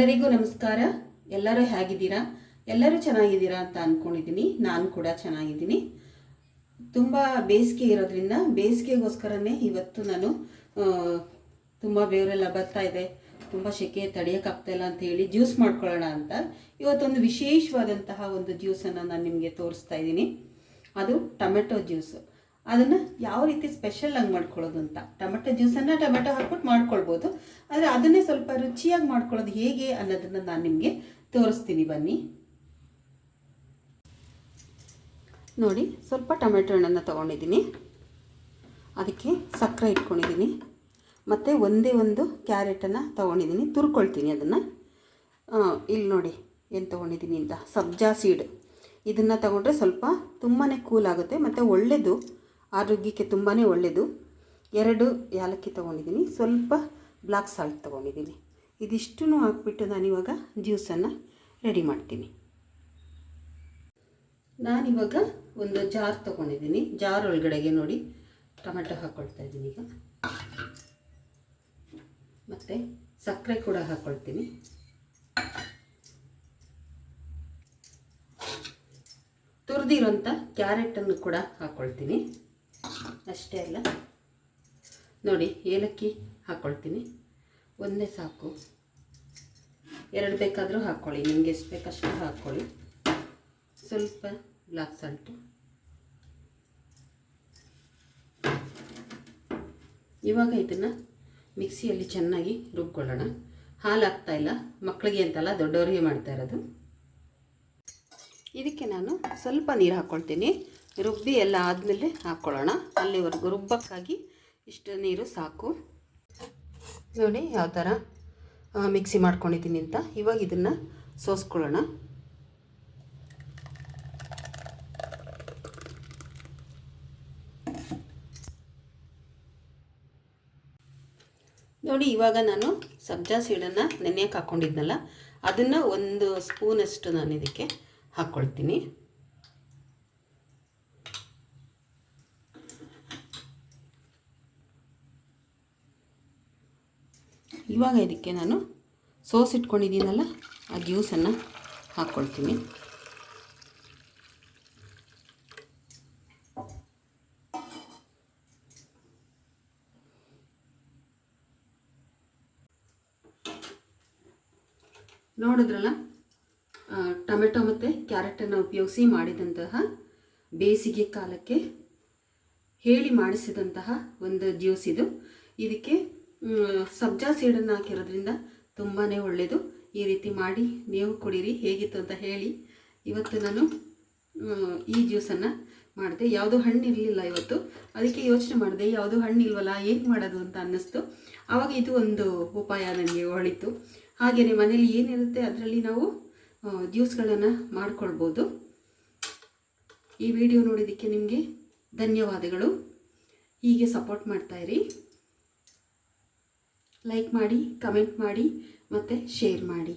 ಎಲ್ಲರಿಗೂ ನಮಸ್ಕಾರ. ಎಲ್ಲರೂ ಹೇಗಿದ್ದೀರಾ? ಎಲ್ಲರೂ ಚೆನ್ನಾಗಿದ್ದೀರಾ ಅಂತ ಅಂದ್ಕೊಂಡಿದ್ದೀನಿ ನಾನು ಕೂಡ ಚೆನ್ನಾಗಿದ್ದೀನಿ. ತುಂಬ ಬೇಸಿಗೆ ಇರೋದ್ರಿಂದ ಬೇಸಿಗೆಗೋಸ್ಕರನೇ ಇವತ್ತು ನಾನು ತುಂಬ ಬೇವರೆಲ್ಲ ಬರ್ತಾ ಇದೆ. ತುಂಬ ಸೆಕೆ ತಡೆಯೋಕ್ಕಾಗ್ತಾಯಿಲ್ಲ ಅಂತ ಹೇಳಿ ಜ್ಯೂಸ್ ಮಾಡ್ಕೊಳ್ಳೋಣ ಅಂತ. ಇವತ್ತೊಂದು ವಿಶೇಷವಾದಂತಹ ಒಂದು ಜ್ಯೂಸನ್ನು ನಾನು ನಿಮಗೆ ತೋರಿಸ್ತಾ ಇದ್ದೀನಿ. ಅದು ಟೊಮೆಟೊ ಜ್ಯೂಸು. ಅದನ್ನು ಯಾವ ರೀತಿ ಸ್ಪೆಷಲ್ ಆಗಿ ಮಾಡ್ಕೊಳ್ಳೋದು ಅಂತ. ಟೊಮೆಟೊ ಜ್ಯೂಸನ್ನು ಟೊಮೆಟೊ ಹಾಕ್ಬಿಟ್ಟು ಮಾಡ್ಕೊಳ್ಬೋದು. ಆದರೆ ಅದನ್ನೇ ಸ್ವಲ್ಪ ರುಚಿಯಾಗಿ ಮಾಡ್ಕೊಳ್ಳೋದು ಹೇಗೆ ಅನ್ನೋದನ್ನು ನಾನು ನಿಮಗೆ ತೋರಿಸ್ತೀನಿ ಬನ್ನಿ. ನೋಡಿ, ಸ್ವಲ್ಪ ಟೊಮೆಟೊ ಹಣ್ಣನ್ನು ತೊಗೊಂಡಿದ್ದೀನಿ. ಅದಕ್ಕೆ ಸಕ್ಕರೆ ಇಟ್ಕೊಂಡಿದ್ದೀನಿ. ಮತ್ತು ಒಂದೇ ಒಂದು ಕ್ಯಾರೆಟನ್ನು ತೊಗೊಂಡಿದ್ದೀನಿ. ತುರ್ಕೊಳ್ತೀನಿ ಅದನ್ನು. ಇಲ್ಲಿ ನೋಡಿ ಏನು ತೊಗೊಂಡಿದ್ದೀನಿ ಅಂತ. ಸಬ್ಜಾ ಸೀಡ್. ಇದನ್ನು ತಗೊಂಡ್ರೆ ಸ್ವಲ್ಪ ತುಂಬಾ ಕೂಲ್ ಆಗುತ್ತೆ. ಮತ್ತು ಒಳ್ಳೆಯದು ಆರೋಗ್ಯಕ್ಕೆ ತುಂಬಾ ಒಳ್ಳೆಯದು ಎರಡು ಯಾಲಕ್ಕಿ ತೊಗೊಂಡಿದ್ದೀನಿ. ಸ್ವಲ್ಪ ಬ್ಲ್ಯಾಕ್ ಸಾಲ್ಟ್ ತೊಗೊಂಡಿದ್ದೀನಿ. ಇದಿಷ್ಟೂ ಹಾಕ್ಬಿಟ್ಟು ನಾನಿವಾಗ ಜ್ಯೂಸನ್ನು ರೆಡಿ ಮಾಡ್ತೀನಿ. ನಾನಿವಾಗ ಒಂದು ಜಾರ್ ತೊಗೊಂಡಿದ್ದೀನಿ. ಜಾರ್ ಒಳಗಡೆಗೆ ನೋಡಿ ಟೊಮೆಟೊ ಹಾಕ್ಕೊಳ್ತಾ ಇದ್ದೀನಿ ಈಗ. ಮತ್ತು ಸಕ್ಕರೆ ಕೂಡ ಹಾಕ್ಕೊಳ್ತೀನಿ ತುರಿದಿರೋಂಥ ಕ್ಯಾರೆಟನ್ನು ಕೂಡ ಹಾಕ್ಕೊಳ್ತೀನಿ ಅಷ್ಟೇ ಅಲ್ಲ. ನೋಡಿ, ಏಲಕ್ಕಿ ಹಾಕ್ಕೊಳ್ತೀನಿ ಒಂದೇ ಸಾಕು. ಎರಡು ಬೇಕಾದರೂ ಹಾಕ್ಕೊಳ್ಳಿ ನಿಮಗೆ ಎಷ್ಟು ಬೇಕಷ್ಟು ಹಾಕ್ಕೊಳ್ಳಿ ಸ್ವಲ್ಪ ಬ್ಲಾಕ್ ಸಾಲ್ಟು. ಇವಾಗ ಇದನ್ನು ಮಿಕ್ಸಿಯಲ್ಲಿ ಚೆನ್ನಾಗಿ ರುಬ್ಕೊಳ್ಳೋಣ. ಹಾಲು ಹಾಕ್ತಾ ಇಲ್ಲ. ಮಕ್ಕಳಿಗೆ ಅಂತಲ್ಲ ದೊಡ್ಡವರಿಗೆ ಮಾಡ್ತಾ ಇರೋದು. ಇದಕ್ಕೆ ನಾನು ಸ್ವಲ್ಪ ನೀರು ಹಾಕ್ಕೊಳ್ತೀನಿ ರುಬ್ಬಿ ಎಲ್ಲ ಆದಮೇಲೆ ಹಾಕ್ಕೊಳ್ಳೋಣ. ಅಲ್ಲಿವರೆಗೂ ರುಬ್ಬಕ್ಕಾಗಿ ಇಷ್ಟು ನೀರು ಸಾಕು. ನೋಡಿ ಯಾವ ಥರ ಮಿಕ್ಸಿ ಮಾಡ್ಕೊಂಡಿದ್ದೀನಿ ಅಂತ. ಇವಾಗ ಇದನ್ನು ಸೋಸ್ಕೊಳ್ಳೋಣ. ನೋಡಿ, ಇವಾಗ ನಾನು ಸಬ್ಜಾ ಸೀಡನ್ನು ನೆನೆಯಕ್ಕೆ ಹಾಕ್ಕೊಂಡಿದ್ನಲ್ಲ, ಅದನ್ನು ಒಂದು ಸ್ಪೂನಷ್ಟು ನಾನು ಇದಕ್ಕೆ ಹಾಕ್ಕೊಳ್ತೀನಿ. ಇವಾಗ ಇದಕ್ಕೆ ನಾನು ಸೋಸ್ ಇಟ್ಕೊಂಡಿದ್ದೀನಲ್ಲ, ಆ ಜ್ಯೂಸನ್ನು ಹಾಕ್ಕೊಳ್ತೀನಿ. ನೋಡಿದ್ರಲ್ಲ ಟೊಮೆಟೊ ಮತ್ತು ಕ್ಯಾರೆಟನ್ನು ಉಪಯೋಗಿಸಿ ಮಾಡಿದಂತಹ ಬೇಸಿಗೆ ಕಾಲಕ್ಕೆ ಹೇಳಿ ಮಾಡಿಸಿದಂತಹ ಒಂದು ಜ್ಯೂಸ್ ಇದು. ಇದಕ್ಕೆ ಸಬ್ಜಾ ಸೀಡನ್ನು ಹಾಕಿರೋದ್ರಿಂದ ತುಂಬಾ ಒಳ್ಳೆಯದು ಈ ರೀತಿ ಮಾಡಿ ನೀವು ಕುಡೀರಿ. ಹೇಗಿತ್ತು ಅಂತ ಹೇಳಿ ಇವತ್ತು ನಾನು ಈ ಜ್ಯೂಸನ್ನು ಮಾಡಿದೆ. ಯಾವುದು ಹಣ್ಣು ಇರಲಿಲ್ಲ ಇವತ್ತು. ಅದಕ್ಕೆ ಯೋಚನೆ ಮಾಡಿದೆ, ಯಾವುದು ಹಣ್ಣು ಇಲ್ವಲ್ಲ, ಏನು ಮಾಡೋದು ಅಂತ ಅನ್ನಿಸ್ತು. ಆವಾಗ ಇದು ಒಂದು ಉಪಾಯ ನನಗೆ ಹೊಳಿತು ಹಾಗೆಯೇ ಮನೇಲಿ ಏನಿರುತ್ತೆ ಅದರಲ್ಲಿ ನಾವು ಜ್ಯೂಸ್ಗಳನ್ನು ಮಾಡಿಕೊಳ್ಬೋದು. ಈ ವಿಡಿಯೋ ನೋಡಿದ್ದಕ್ಕೆ ನಿಮಗೆ ಧನ್ಯವಾದಗಳು. ಹೀಗೆ ಸಪೋರ್ಟ್ ಮಾಡ್ತಾಯಿರಿ ಲೈಕ್ ಮಾಡಿ ಕಮೆಂಟ್ ಮಾಡಿ ಮತ್ತು ಶೇರ್ ಮಾಡಿ.